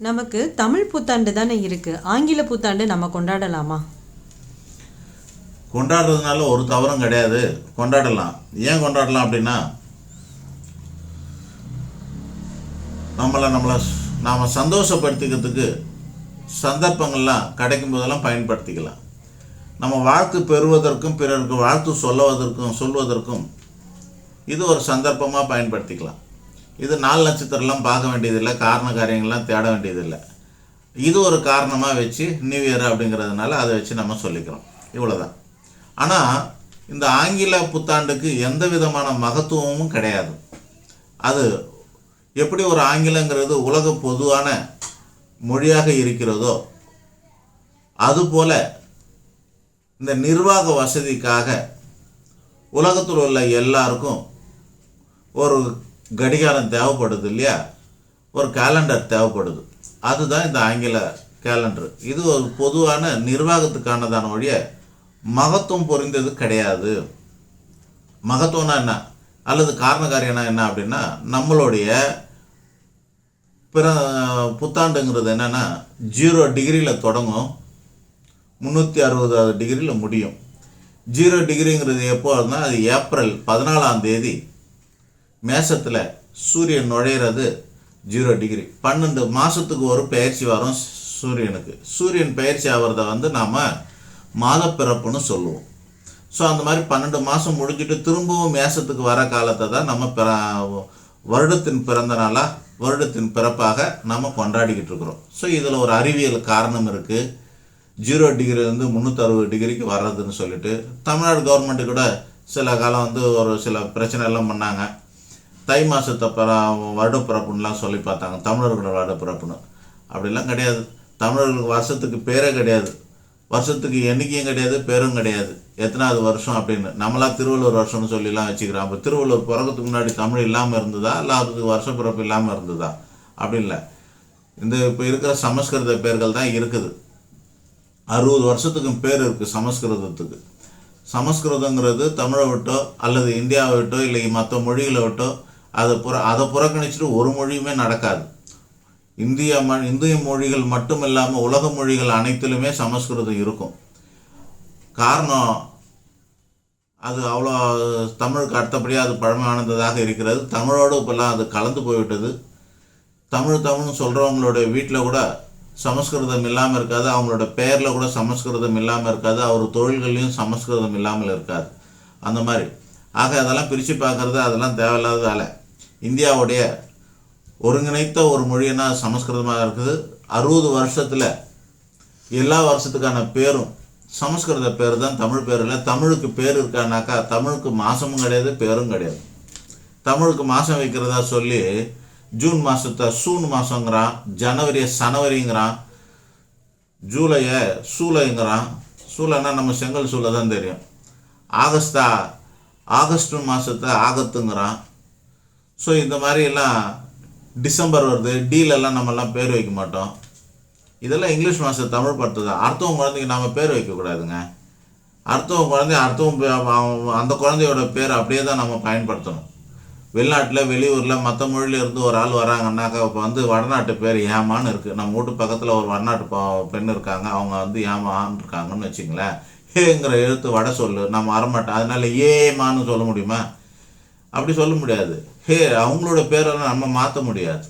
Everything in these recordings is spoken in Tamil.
நமக்கு தமிழ் புத்தாண்டு தானே இருக்கு. ஆங்கில புத்தாண்டு நம்ம கொண்டாடலாமா? கொண்டாடுறதுனால ஒரு தவறும் கிடையாது. கொண்டாடலாம். ஏன் கொண்டாடலாம் அப்படின்னா நம்மளை நம்மளை நாம் சந்தோஷப்படுத்திக்கிறதுக்கு சந்தர்ப்பங்கள்லாம் கிடைக்கும் போதெல்லாம் பயன்படுத்திக்கலாம். நம்ம வாழ்த்து பெறுவதற்கும் பிறருக்கு வாழ்த்து சொல்லுவதற்கும் சொல்வதற்கும் இது ஒரு சந்தர்ப்பமாக பயன்படுத்திக்கலாம். இது நாலு நட்சத்திரம்லாம் பார்க்க வேண்டியதில்லை காரண காரியங்கள்லாம் தேட வேண்டியதில்லை. இது ஒரு காரணமாக வச்சு நியூ இயர் அப்படிங்கிறதுனால அதை வச்சு நம்ம சொல்லிக்கிறோம். இவ்வளோதான் ஆனால் இந்த ஆங்கில புத்தாண்டுக்கு எந்த விதமான மகத்துவமும் கிடையாது. அது எப்படி ஒரு ஆங்கிலங்கிறது உலக பொதுவான மொழியாக இருக்கிறதோ அதுபோல இந்த நிர்வாக வசதிக்காக உலகத்தில் உள்ள எல்லாருக்கும் ஒரு கடிகாரம் தேவைப்படுது இல்லையா? ஒரு கேலண்டர் தேவைப்படுது. அதுதான் இந்த ஆங்கில கேலண்டர் இது ஒரு பொதுவான நிர்வாகத்துக்கானதான ஒழிய மகத்துவம் பொறிந்தது கிடையாது. மகத்துவம்னா என்ன? அல்லது காரணக்காரியம்னா என்ன அப்படின்னா நம்மளுடைய பிற புத்தாண்டுங்கிறது என்னென்னா ஜீரோ டிகிரியில் தொடங்கும். முந்நூற்றி அறுபதாவது டிகிரியில் முடியும். ஜீரோ டிகிரிங்கிறது எப்போ அது ஏப்ரல் பதினாலாம் தேதி மேசத்தில் சூரியன் நுழையிறது ஜீரோ டிகிரி பன்னெண்டு மாதத்துக்கு ஒரு பயிற்சி வரும் சூரியனுக்கு. சூரியன் பயிற்சி ஆகிறத வந்து நாம் மாதப்பிறப்புன்னு சொல்லுவோம். ஸோ அந்த மாதிரி பன்னெண்டு மாதம் முடிஞ்சுட்டு திரும்பவும் மேசத்துக்கு வர காலத்தை தான் நம்ம பிற வருடத்தின் பிறந்த நாளாக வருடத்தின் பிறப்பாக நம்ம கொண்டாடிக்கிட்டு இருக்கிறோம். ஸோ இதில் ஒரு அறிவியல் காரணம் இருக்குது ஜீரோ டிகிரிலேருந்து முந்நூற்றறுபது டிகிரிக்கு வர்றதுன்னு சொல்லிட்டு தமிழ்நாடு கவர்மெண்ட்டு கூட சில காலம் வந்து ஒரு சில பிரச்சனை எல்லாம் பண்ணாங்க. தை மாதத்தை பிற வருடப்பிறப்புன்னெலாம் சொல்லி பார்த்தாங்க. தமிழர்களோட வருடப்பிறப்புன்னு அப்படிலாம் கிடையாது. தமிழர்களுக்கு வருஷத்துக்கு பேரே கிடையாது. வருஷத்துக்கு எண்ணிக்கையும் கிடையாது பேரும் கிடையாது. எத்தனாவது வருஷம் அப்படின்னு. நம்மளா திருவள்ளுவர் வருஷம்னு சொல்லிலாம் வச்சுக்கிறோம். அப்போ திருவள்ளுவர் பிறகுறதுக்கு முன்னாடி தமிழ் இல்லாமல் இருந்ததா? இல்லை அதுக்கு வருஷ பிறப்பு இல்லாமல் இருந்ததா? அப்படி இல்லை. இந்த இப்போ இருக்கிற சமஸ்கிருத பேர்கள் தான் இருக்குது. அறுபது வருஷத்துக்கும் பேர் இருக்குது சமஸ்கிருதத்துக்கு. சமஸ்கிருதங்கிறது தமிழை விட்டோ அல்லது இந்தியாவை விட்டோ இல்லை மற்ற மொழிகளை விட்டோ அதை புற அதை புறக்கணிச்சுட்டு ஒரு மொழியுமே நடக்காது. இந்திய ம இந்திய மொழிகள் மட்டும் இல்லாமல் உலக மொழிகள் அனைத்திலுமே சமஸ்கிருதம் இருக்கும். காரணம் அது அவ்வளோ தமிழுக்கு அடுத்தபடியாக அது பழமையானதாக இருக்கிறது. தமிழோடு இப்போல்லாம் அது கலந்து போய்விட்டது. தமிழ் தமிழ்னு சொல்கிறவங்களுடைய வீட்டில் கூட சமஸ்கிருதம் இல்லாமல் இருக்காது. அவங்களோட பெயரில் கூட சமஸ்கிருதம் இல்லாமல் இருக்காது. அவர் தொழில்கள்லையும் சமஸ்கிருதம் இல்லாமல் இருக்காது. அந்த மாதிரி. ஆக அதெல்லாம் பிரித்து பார்க்குறது அதெல்லாம் தேவையில்லாத வேலை. இந்தியாவுடைய ஒருங்கிணைத்த ஒரு மொழின்னா சமஸ்கிருதமாக இருக்குது. அறுபது வருஷத்தில் எல்லா வருஷத்துக்கான பேரும் சமஸ்கிருத பேர் தான் தமிழ் பேர் இல்லை. தமிழுக்கு பேர் இருக்கானாக்கா தமிழுக்கு மாதமும் கிடையாது பேரும் கிடையாது. தமிழுக்கு மாதம் வைக்கிறதா சொல்லி ஜூன் மாதத்தை சூன் மாதங்கிறான் ஜனவரியை சனவரிங்கிறான் ஜூலையை சூலைங்கிறான். சூலைன்னா நம்ம செங்கல் சூளை தான் தெரியும். ஆகஸ்டா ஆகஸ்ட் மாதத்தை ஆகத்துங்கிறான். ஸோ இந்த மாதிரி எல்லாம் டிசம்பர் வருது. டீலெல்லாம் நம்மலாம் பேர் வைக்க மாட்டோம். இதெல்லாம் இங்கிலீஷ் மாதம் தமிழ் படுத்துது அடுத்தவங்க குழந்தைக்கு நாம் பேர் வைக்கக்கூடாதுங்க அடுத்தவங்க குழந்தை அடுத்தவங்க பே- அந்த குழந்தையோட பேர் அப்படியே தான் நம்ம பயன்படுத்தணும். வெளிநாட்டில் வெளியூரில் மற்ற மொழியிலேருந்து ஒரு ஆள் வராங்கன்னாக்கா இப்போ வந்து வடநாட்டு பேர் ஏமான்னு இருக்குது நம்ம வீட்டு பக்கத்தில் ஒரு வடநாட்டு பெண் இருக்காங்க. அவங்க வந்து ஏமான்னு இருக்காங்கன்னு வச்சுங்களேன். ஏங்கிற எழுத்து வட சொல்லு. நம்ம வரமாட்டோம் அதனால ஏமான்னு சொல்ல முடியுமா? அப்படி சொல்ல முடியாது. ஹே அவங்களோட பேரெல்லாம் நம்ம மாற்ற முடியாது.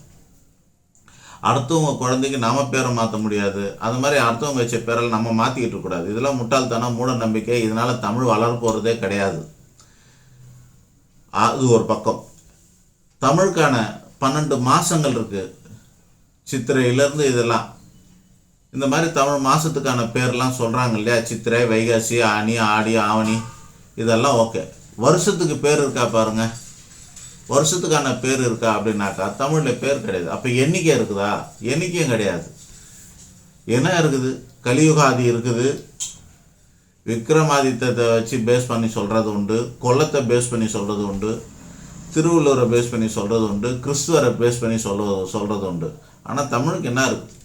அடுத்தவங்க குழந்தைக்கு நம்ம பேரை மாற்ற முடியாது. அது மாதிரி அடுத்தவங்க வச்ச பேரெல்லாம் நம்ம மாற்றிக்கிட்டு இருக்கக்கூடாது இதெல்லாம் முட்டாள்தனம் மூட நம்பிக்கை. இதனால தமிழ் வளர போகிறதே கிடையாது. அது ஒரு பக்கம். தமிழுக்கான பன்னெண்டு மாதங்கள் இருக்குது சித்திரையிலேருந்து இதெல்லாம். இந்த மாதிரி தமிழ் மாதத்துக்கான பேர்லாம் சொல்கிறாங்க இல்லையா? சித்திரை வைகாசி ஆனி ஆடி ஆவணி. இதெல்லாம் ஓகே. வருஷத்துக்கு பேர் இருக்கா பாருங்க. வருஷத்துக்கான பேர் இருக்கா அப்படின்னாக்கா தமிழில் பேர் கிடையாது. அப்போ எண்ணிக்கை இருக்குதா? எண்ணிக்கையும் கிடையாது. என்ன இருக்குது? கலியுகாதி இருக்குது. விக்ரமாதித்தத்தை வச்சு பேஸ் பண்ணி சொல்கிறது உண்டு. கொல்லத்தை பேஸ் பண்ணி சொல்கிறது உண்டு. திருவள்ளுவரை பேஸ் பண்ணி சொல்கிறது உண்டு. கிறிஸ்துவரை பேஸ் பண்ணி சொல்ல சொல்கிறது உண்டு. ஆனால் தமிழுக்கு என்ன இருக்குது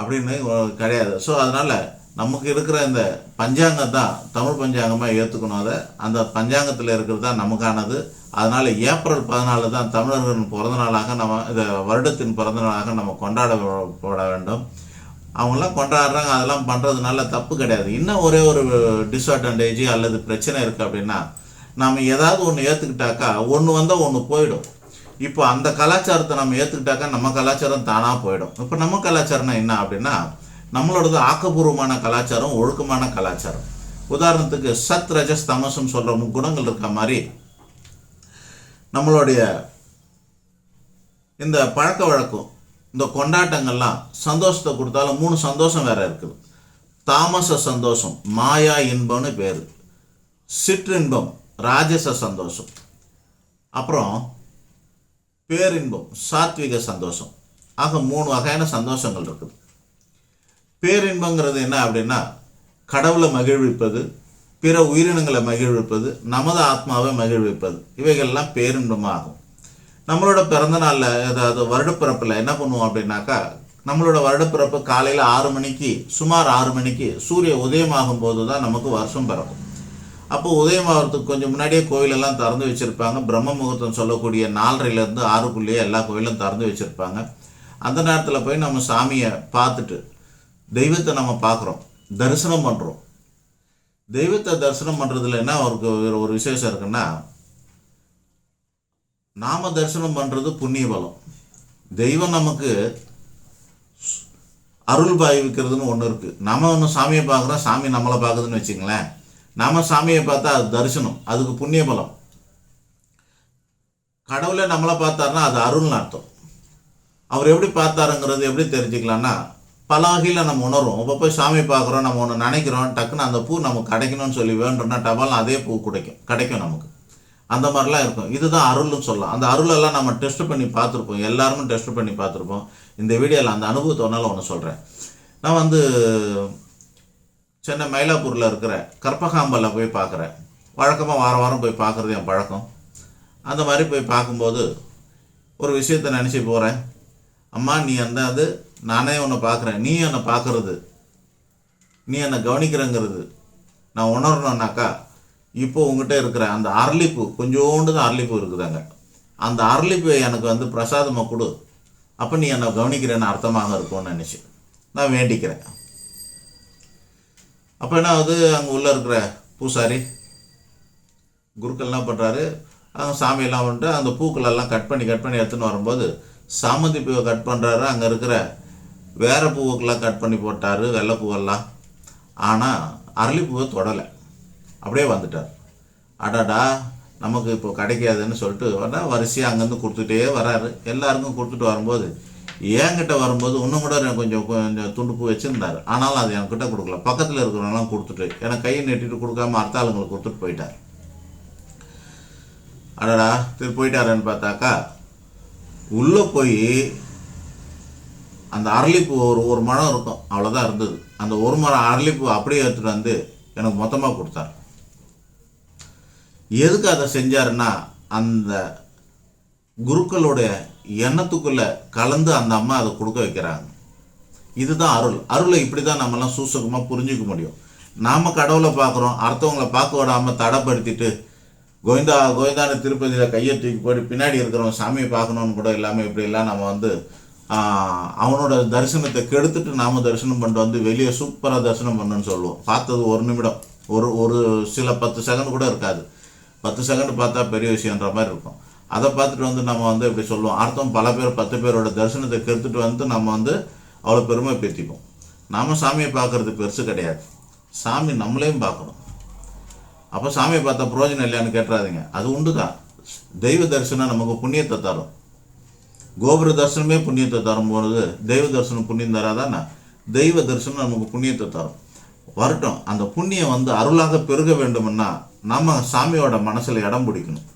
அப்படின்னு கிடையாது. ஸோ அதனால் நமக்கு இருக்கிற இந்த பஞ்சாங்கம் தான் தமிழ் பஞ்சாங்கமாக ஏற்றுக்கணும் அதை அந்த பஞ்சாங்கத்தில் இருக்கிறது தான் நமக்கானது. அதனால் ஏப்ரல் பதினாலு தான் தமிழர்களின் பிறந்த நாளாக நம்ம இந்த வருடத்தின் பிறந்த நாளாக நம்ம கொண்டாடப்பட வேண்டும். அவங்களாம் கொண்டாடுறாங்க அதெல்லாம் பண்ணுறதுனால தப்பு கிடையாது. இன்னும் ஒரே ஒரு டிஸ்அட்வான்டேஜ் அல்லது பிரச்சனை இருக்குது அப்படின்னா நம்ம ஏதாவது ஒன்று ஏற்றுக்கிட்டாக்கா ஒன்று வந்தால் ஒன்று போயிடும். இப்போ அந்த கலாச்சாரத்தை நம்ம ஏற்றுக்கிட்டாக்கா நம்ம கலாச்சாரம் தானாக போயிடும். இப்போ நம்ம கலாச்சாரம்னா என்ன அப்படின்னா நம்மளோடது ஆக்கப்பூர்வமான கலாச்சாரம் ஒழுக்கமான கலாச்சாரம். உதாரணத்துக்கு சத் ரஜஸ் தமசுன்னு சொல்கிற குணங்கள் இருக்க மாதிரி நம்மளுடைய இந்த பழக்க வழக்கம் இந்த கொண்டாட்டங்கள்லாம் சந்தோஷத்தை கொடுத்தாலும் மூணு சந்தோஷம் வேற இருக்குது. தாமச சந்தோஷம் மாயா இன்பம்னு பேர். சிற்றின்பம் ராஜச சந்தோஷம். அப்புறம் பேரின்பம் சாத்விக சந்தோஷம். ஆக மூணு வகையான சந்தோஷங்கள் இருக்குது. பேரின்பங்கிறது என்ன அப்படின்னா கடவுளை மகிழ்விப்பது பிற உயிரினங்களை மகிழ்விப்பது நமது ஆத்மாவை மகிழ்விப்பது. இவைகள்லாம் பேரின்பமாகும். நம்மளோட பிறந்த நாளில் அதாவது வருடப்பிறப்பில் என்ன பண்ணுவோம் அப்படின்னாக்கா நம்மளோட வருடப்பிறப்பு காலையில் ஆறு மணிக்கு சுமார் ஆறு மணிக்கு சூரிய உதயமாகும் போது தான் நமக்கு வருஷம் பிறக்கும். அப்போ உதயமாகிறதுக்கு கொஞ்சம் முன்னாடியே கோயிலெல்லாம் திறந்து வச்சுருப்பாங்க. பிரம்ம முகூர்த்தம் சொல்லக்கூடிய நாலரைலேருந்து ஆறுக்குள்ளேயே எல்லா கோயிலும் திறந்து வச்சுருப்பாங்க. அந்த நேரத்தில் போய் நம்ம சாமியை பார்த்துட்டு தெய்வத்தை நம்ம பார்க்குறோம். தரிசனம் பண்ணுறோம் தெய்வத்தை தரிசனம் பண்ணுறதுல என்ன ஒரு ஒரு விசேஷம் இருக்குன்னா நாம தரிசனம் பண்ணுறது புண்ணிய பலம் தெய்வம் நமக்கு அருள் பாய்விக்கிறதுன்னு ஒன்று இருக்குது நம்ம ஒன்று சாமியை பார்க்குறோம் சாமி நம்மளை பார்க்குதுன்னு வச்சுங்களேன் நாம சாமியை பார்த்தா அது தரிசனம் அதுக்கு புண்ணிய பலம் கடவுளே நம்மளை பார்த்தாருன்னா அது அருள்னு அர்த்தம். அவர் எப்படி பார்த்தாருங்கிறது எப்படி தெரிஞ்சுக்கலான்னா பல நம்ம உணர்வோம் இப்போ போய் சாமி பார்க்குறோம் நம்ம ஒன்று நினைக்கிறோம் டக்குன்னு அந்த பூ நமக்கு கிடைக்கணும்னு சொல்லி வேண்டும்னா டபால் அதே பூ கிடைக்கும். கிடைக்கும் நமக்கு. அந்த மாதிரிலாம் இருக்கும். இதுதான் அருள்னு சொல்லலாம். அந்த அருளெல்லாம் நம்ம டெஸ்ட் பண்ணி பார்த்துருப்போம். எல்லாருமே டெஸ்ட் பண்ணி பார்த்துருப்போம். இந்த வீடியோவில் அந்த அனுபவத்தோனால ஒன்று சொல்கிறேன் நான் வந்து சென்னை மயிலாப்பூரில் இருக்கிற கற்பகாம்பலில் போய் பார்க்குறேன். வழக்கமாக வாரம் வாரம் போய் பார்க்குறது என் பழக்கம். அந்த மாதிரி போய் பார்க்கும்போது ஒரு விஷயத்தை நினச்சி போகிறேன் அம்மா நீ அந்த அது நானே உன்னை பார்க்குறேன். நீ என்னை பார்க்குறது. நீ என்னை கவனிக்கிறேங்கிறது. நான் உணரணுன்னாக்கா இப்போ உங்ககிட்ட இருக்கிற அந்த அரளிப்பு கொஞ்சோண்டு தான் அரளிப்பு இருக்குதாங்க. அந்த அரளிப்பு எனக்கு வந்து பிரசாதமாக கொடு. அப்போ நீ என்னை கவனிக்கிறேன்னு அர்த்தமாக இருக்கும்னு நினச்சி நான் வேண்டிக்கிறேன். அப்போ என்ன ஆகுது? அங்கே உள்ளே இருக்கிற பூசாரி குருக்கள் என்ன பண்ணுறாரு அவங்க சாமியெல்லாம் வந்துட்டு அந்த பூக்களெல்லாம் கட் பண்ணி கட் பண்ணி எடுத்துன்னு வரும்போது சாமந்தி பூவை கட் பண்ணுறாரு அங்கே இருக்கிற வேறு பூவுக்கெல்லாம் கட் பண்ணி போட்டார் வெள்ளை பூவெல்லாம். ஆனால் அரளிப்பூவை தொடலை. அப்படியே வந்துட்டார். அடாடா நமக்கு இப்போ கிடைக்காதுன்னு சொல்லிட்டு வந்தா வரிசையாக அங்கேருந்து கொடுத்துட்டே வராரு. எல்லாருக்கும் கொடுத்துட்டு வரும்போது என்கிட்ட வரும்போது இன்னும் கூட கொஞ்சம் கொஞ்சம் துண்டு பூ வச்சுருந்தாரு. ஆனாலும் அது என்கிட்ட கொடுக்கல. பக்கத்தில் இருக்கிறவங்களாம் கொடுத்துட்டு எனக்கு கையை நெட்டிட்டு கொடுக்காம அடுத்த ஆளுங்களுக்கு கொடுத்துட்டு போயிட்டார். அடடா திரு போயிட்டாருன்னு பார்த்தாக்கா உள்ளே போய் அந்த அரளிப்பூ ஒரு ஒரு மரம் இருக்கும். அவ்வளோதான் இருந்தது. அந்த ஒரு மரம் அரளிப்பூ அப்படியே எடுத்துகிட்டு வந்து எனக்கு மொத்தமாக கொடுத்தார். எதுக்கு அதை செஞ்சாருன்னா அந்த குருக்களுடைய எண்ணத்துக்குள்ளே கலந்து அந்த அம்மா அதை கொடுக்க வைக்கிறாங்க. இதுதான் அருள். அருளை இப்படி தான் நம்மலாம் சூசகமாக புரிஞ்சுக்க முடியும். நாம் கடவுளை பார்க்குறோம். அடுத்தவங்களை பார்க்க விடாமல் தடைப்படுத்திட்டு கோவிந்தா கோவிந்தான திருப்பதியில் கையை தூக்கி போட்டு பின்னாடி இருக்கிறவங்க சாமியை பார்க்கணுன்னு கூட இல்லாமல் இப்படிலாம் நம்ம வந்து அவனோட தரிசனத்தை கெடுத்துட்டு நாம தரிசனம் பண்ணிட்டு வந்து வெளியே சூப்பராக தரிசனம் பண்ணுன்னு சொல்லுவோம். பார்த்தது ஒரு நிமிடம். ஒரு ஒரு சில பத்து செகண்ட் கூட இருக்காது. பத்து செகண்ட் பார்த்தா பெரிய விஷயன்ற மாதிரி இருக்கும். அதை பார்த்துட்டு வந்து நம்ம வந்து இப்படி சொல்லுவோம்? அர்த்தம் பல பேர் பத்து பேரோட தரிசனத்தை கெடுத்துட்டு வந்து நம்ம வந்து அவ்வளோ பெருமை பேத்திப்போம். நாம சாமியை பார்க்கறது பெருசு கிடையாது. சாமி நம்மளையும் பார்க்கணும். அப்போ சாமியை பார்த்தா புரோஜனம் இல்லையான்னு கேட்டுறாதீங்க. அது உண்டு தான் தெய்வ தரிசனம் நமக்கு புண்ணியத்தை தரும். கோபுர தரிசனமே புண்ணியத்தை தரும் போது தெய்வ தரிசனம் புண்ணியம் தராதானே தெய்வ தரிசனம் நமக்கு புண்ணியத்தை தரும். வரட்டும் அந்த புண்ணியம் வந்து அருளாக பெருக வேண்டும்னா நம்ம சாமியோட மனசில் இடம் பிடிக்கணும்.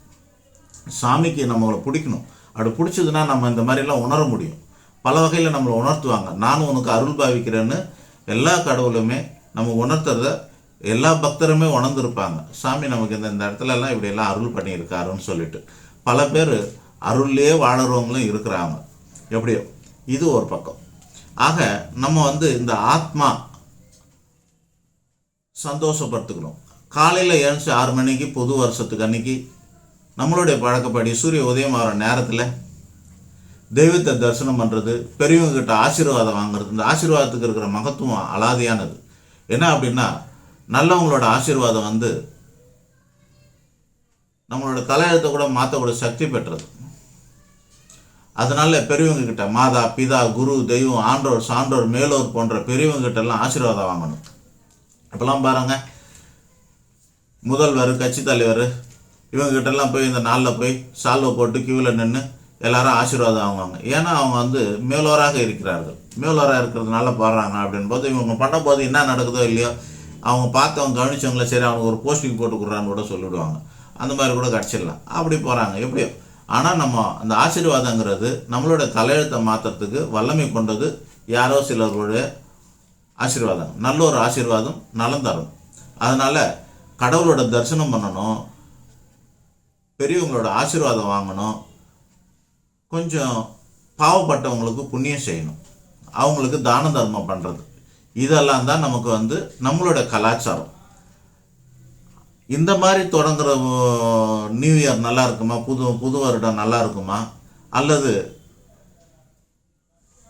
சாமிக்கு நம்மளை பிடிக்கணும். அப்படி பிடிச்சதுன்னா நம்ம இந்த மாதிரிலாம் உணர முடியும். பல வகையில் நம்மளை உணர்த்துவாங்க. நானும் உனக்கு அருள் பாவிக்கிறேன்னு எல்லா கடவுளுமே நம்ம உணர்த்துறத எல்லா பக்தருமே உணர்ந்துருப்பாங்க. சாமி நமக்கு இந்த இந்த இடத்துல எல்லாம் இப்படியெல்லாம் அருள் பண்ணியிருக்காருன்னு சொல்லிட்டு. பல பேர் அருள்லேயே வாழறவங்களும் இருக்கிறாங்க. எப்படியோ? இது ஒரு பக்கம். ஆக நம்ம வந்து இந்த ஆத்மா சந்தோஷப்படுத்துக்கணும் காலையில் எழுந்துச்சு ஆறு மணிக்கு புது வருஷத்துக்கு அன்னைக்கு. நம்மளுடைய பழக்கப்படி சூரிய உதயம் ஆகிற நேரத்தில் தெய்வத்தை தரிசனம் பண்ணுறது பெரியவங்ககிட்ட ஆசீர்வாதம் வாங்குறது இந்த ஆசீர்வாதத்துக்கு இருக்கிற மகத்துவம் அலாதியானது. என்ன அப்படின்னா நல்லவங்களோட ஆசீர்வாதம் வந்து நம்மளோட தலையெழுத்தை கூட மாற்றக்கூடிய சக்தி பெற்றது. அதனால பெரியவங்க கிட்ட மாதா பிதா குரு தெய்வம் ஆண்டோர் சான்றோர் மேலோர் போன்ற பெரியவங்க எல்லாம் ஆசீர்வாதம் வாங்கணும். இப்போலாம் பாருங்க. முதல்வர் கட்சி தலைவர் இவங்க எல்லாம் போய் இந்த நாளில் போய் சால்வை போட்டு கியூவில் நின்று எல்லாரும் ஆசீர்வாதம் வாங்குவாங்க. ஏன்னா அவங்க வந்து மேலோராக இருக்கிறார்கள். மேலோராக இருக்கிறதுனால பாடுறாங்க அப்படின் போது இவங்க பண்ணும்போது என்ன நடக்குதோ இல்லையோ அவங்க பார்த்தவங்க கவனிச்சவங்கள சரி அவங்க ஒரு போஸ்டிங் போட்டு கொடுறான்னு கூட சொல்லிவிடுவாங்க அந்த மாதிரி கூட கிடச்சிடலாம் அப்படி போகிறாங்க எப்படியோ ஆனால் நம்ம அந்த ஆசீர்வாதங்கிறது நம்மளோட தலையெழுத்தை மாற்றுறதுக்கு வல்லமை கொண்டது யாரோ சிலர்களுடைய ஆசீர்வாதம். நல்ல ஒரு ஆசீர்வாதம் நலம் தரும். அதனால் கடவுளோட தரிசனம் பண்ணணும். பெரியவங்களோட ஆசீர்வாதம் வாங்கணும். கொஞ்சம் பாவப்பட்டவங்களுக்கு புண்ணியம் செய்யணும். அவங்களுக்கு தான தர்மம் பண்ணுறது இதெல்லாம் தான் நமக்கு வந்து நம்மளோட கலாச்சாரம். இந்த மாதிரி தொடங்குற நியூ இயர் நல்லா இருக்குமா புது புது வருடம் நல்லா இருக்குமா அல்லது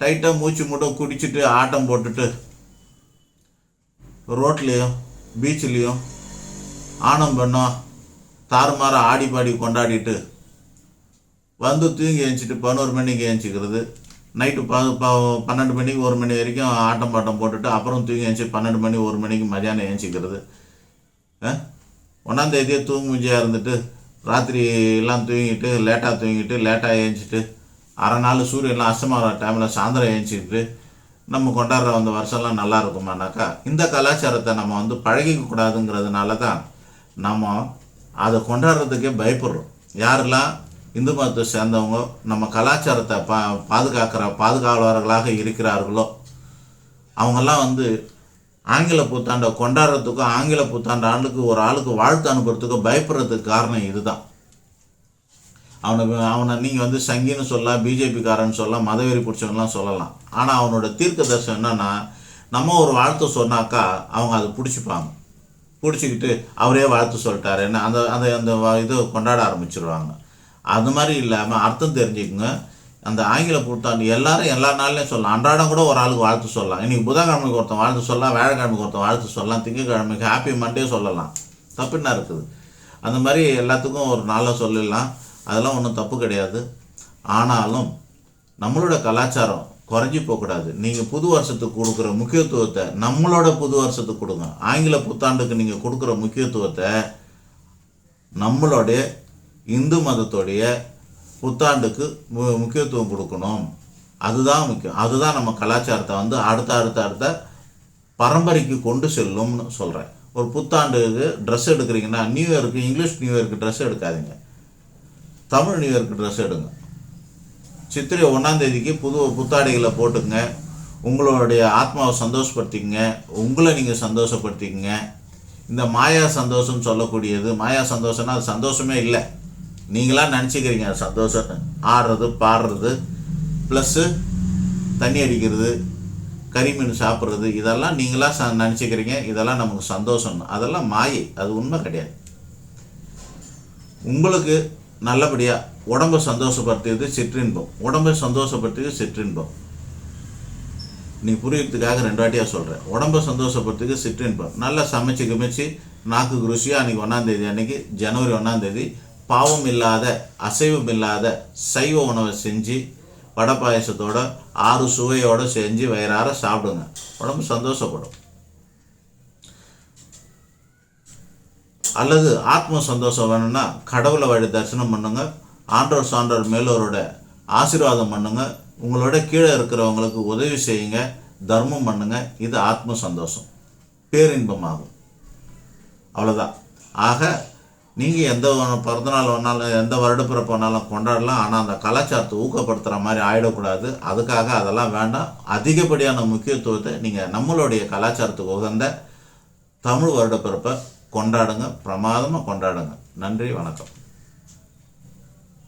டைட்டாக மூச்சு மூட்டம் குடிச்சிட்டு ஆட்டம் போட்டுட்டு ரோட்லேயும் பீச்சிலையும் ஆணம் பண்ணோம் தாறுமாற ஆடி பாடி கொண்டாடிட்டு வந்து தூங்கி எழுந்திச்சிட்டு பதினோரு மணிக்கு எழுச்சிக்கிறது நைட்டு ப ப- பன்னெண்டு மணிக்கு ஒரு மணி வரைக்கும் ஆட்டம் பாட்டம் போட்டுட்டு அப்புறம் தூங்கி எழுச்சி பன்னெண்டு மணி ஒரு மணிக்கு மதியானம் எழுந்திக்கிறது ஒன்றாந்தேதியே தூங்குஞ்சியாக இருந்துட்டு ராத்திரி எல்லாம் தூங்கிட்டு லேட்டாக தூங்கிட்டு லேட்டாக ஏஞ்சிட்டு அரை நாள் சூரியன்லாம் அஸ்தமாகிற டைமில் சாயந்தரம் ஏஞ்சிக்கிட்டு நம்ம கொண்டாடுற அந்த வருஷம்லாம் நல்லா இருக்குமானாக்கா இந்த கலாச்சாரத்தை நம்ம வந்து பழகிக்க கூடாதுங்கிறதுனால தான் நம்ம அதை கொண்டாடுறதுக்கே பயப்படுறோம். யாரெல்லாம் இந்து மதத்தை சேர்ந்தவங்க நம்ம கலாச்சாரத்தை பா பாதுகாக்கிற பாதுகாவலர்களாக இருக்கிறார்களோ அவங்கெல்லாம் வந்து ஆங்கில புத்தாண்டை கொண்டாடுறதுக்கும் ஆங்கில புத்தாண்டு ஆண்டுக்கு ஒரு ஆளுக்கு வாழ்த்து அனுப்புறதுக்கும் பயப்படுறதுக்கு காரணம் இதுதான். அவனுக்கு அவனை நீங்கள் வந்து சங்கின்னு சொல்லலாம் பிஜேபிக்காரன் சொல்லலாம் மதவெறி பிடிச்சவங்கலாம் சொல்லலாம். ஆனால் அவனோட தீர்க்க தர்சனம் என்னன்னா நம்ம ஒரு வாழ்த்து சொன்னாக்கா அவங்க அதை பிடிச்சிப்பாங்க. பிடிச்சிக்கிட்டு அவரே வாழ்த்து சொல்லிட்டாரு. என்ன அந்த அந்த அந்த இதை இது கொண்டாட ஆரம்பிச்சிருவாங்க. அது மாதிரி இல்லாமல் அர்த்தம் தெரிஞ்சுக்குங்க. அந்த ஆங்கில புத்தாண்டு எல்லாரும் எல்லா நாள்லையும் சொல்லலாம். அன்றாடம் கூட ஒரு ஆளுக்கு வாழ்த்து சொல்லலாம். இன்னைக்கு புதன்கிழமைக்கு ஒருத்தன் வாழ்த்து சொல்லலாம் வியாழக்கிழமைக்கு ஒருத்தன் வாழ்த்து சொல்லலாம் திங்கக்கிழமைக்கு ஹாப்பி மண்டே சொல்லலாம். தப்பு என்ன இருக்குது. அந்த மாதிரி எல்லாத்துக்கும் ஒரு நாளில் சொல்லலாம் அதெல்லாம் ஒன்றும் தப்பு கிடையாது. ஆனாலும் நம்மளோட கலாச்சாரம் குறைஞ்சி போகக்கூடாது நீங்கள் புது வருஷத்துக்கு கொடுக்குற முக்கியத்துவத்தை நம்மளோட புது வருஷத்துக்கு கொடுங்க. ஆங்கில புத்தாண்டுக்கு நீங்கள் கொடுக்குற முக்கியத்துவத்தை நம்மளுடைய இந்து மதத்துடைய புத்தாண்டுக்கு மு- முக்கியத்துவம் கொடுக்கணும். அதுதான் முக்கியம். அதுதான் நம்ம கலாச்சாரத்தை வந்து அடுத்த அடுத்த அடுத்த பரம்பரைக்கு கொண்டு செல்லும்னு சொல்கிறேன் ஒரு புத்தாண்டுக்கு ட்ரெஸ் எடுக்கிறீங்கன்னா நியூ இயருக்கு இங்கிலீஷ் நியூ இயருக்கு ட்ரெஸ் எடுக்காதீங்க. தமிழ் நியூ இயருக்கு ட்ரெஸ் எடுங்க. சித்திரை ஒன்றாந்தேதிக்கு புது புத்தாடைகளை போட்டுங்க உங்களுடைய ஆத்மாவை சந்தோஷப்படுத்திக்கங்க. உங்களை நீங்கள் சந்தோஷப்படுத்திக்கங்க. இந்த மாயா சந்தோஷம்னு சொல்லக்கூடியது மாயா சந்தோஷம்னா அது சந்தோஷமே இல்லை. நீங்களா நினச்சிக்கிறீங்க சந்தோஷம். ஆடுறது பாடுறது ப்ளஸ்ஸு தண்ணி அடிக்கிறது கறிமீன் சாப்பிட்றது இதெல்லாம் நீங்களாக ச நினச்சிக்கிறீங்க இதெல்லாம் நமக்கு சந்தோஷம். அதெல்லாம் மாயை அது உண்மை கிடையாது. உங்களுக்கு நல்லபடியாக உடம்பை சந்தோஷப்படுத்தியது சிற்றின்பம். உடம்பை சந்தோஷப்படுத்தியது சிற்றின்பம். நீ புரியறதுக்காக ரெண்டு வாட்டியாக சொல்கிறேன் உடம்பை சந்தோஷப்படுத்துக்கு சிற்றின்பம். நல்லா சமைச்சு கமைச்சு நாக்கு ருசியாக அன்றைக்கி ஒன்றாந்தேதி அன்றைக்கி ஜனவரி ஒன்றாந்தேதி பாவம் இல்லாத அசைவம் இல்லாத சைவ உணவை செஞ்சு வடை பாயசத்தோட ஆறு சுவையோடு செஞ்சு வயிறார சாப்பிடுங்க. உடம்பு சந்தோஷப்படும். அல்லது ஆத்ம சந்தோஷம் வேணும்னா கடவுளை வழி தரிசனம் பண்ணுங்க. ஆண்டோர் சான்றோர் மேலோரோட ஆசீர்வாதம் பண்ணுங்க. உங்களோட கீழே இருக்கிறவங்களுக்கு உதவி செய்யுங்க. தர்மம் பண்ணுங்க. இது ஆத்ம சந்தோஷம். பேரின்பமாகும். அவ்வளோதான் ஆக நீங்கள் எந்த பிறந்தநாள் வேணாலும் எந்த வருடப்பிறப்பு வேணாலும் கொண்டாடலாம். ஆனால் அந்த கலாச்சாரத்தை ஊக்கப்படுத்துகிற மாதிரி ஆகிடக்கூடாது அதுக்காக அதெல்லாம் வேண்டாம். அதிகப்படியான முக்கியத்துவத்தை நீங்கள் நம்மளுடைய கலாச்சாரத்துக்கு உகந்த தமிழ் வருடப்பிறப்பை கொண்டாடுங்க. பிரமாதமாக கொண்டாடுங்க. நன்றி வணக்கம்.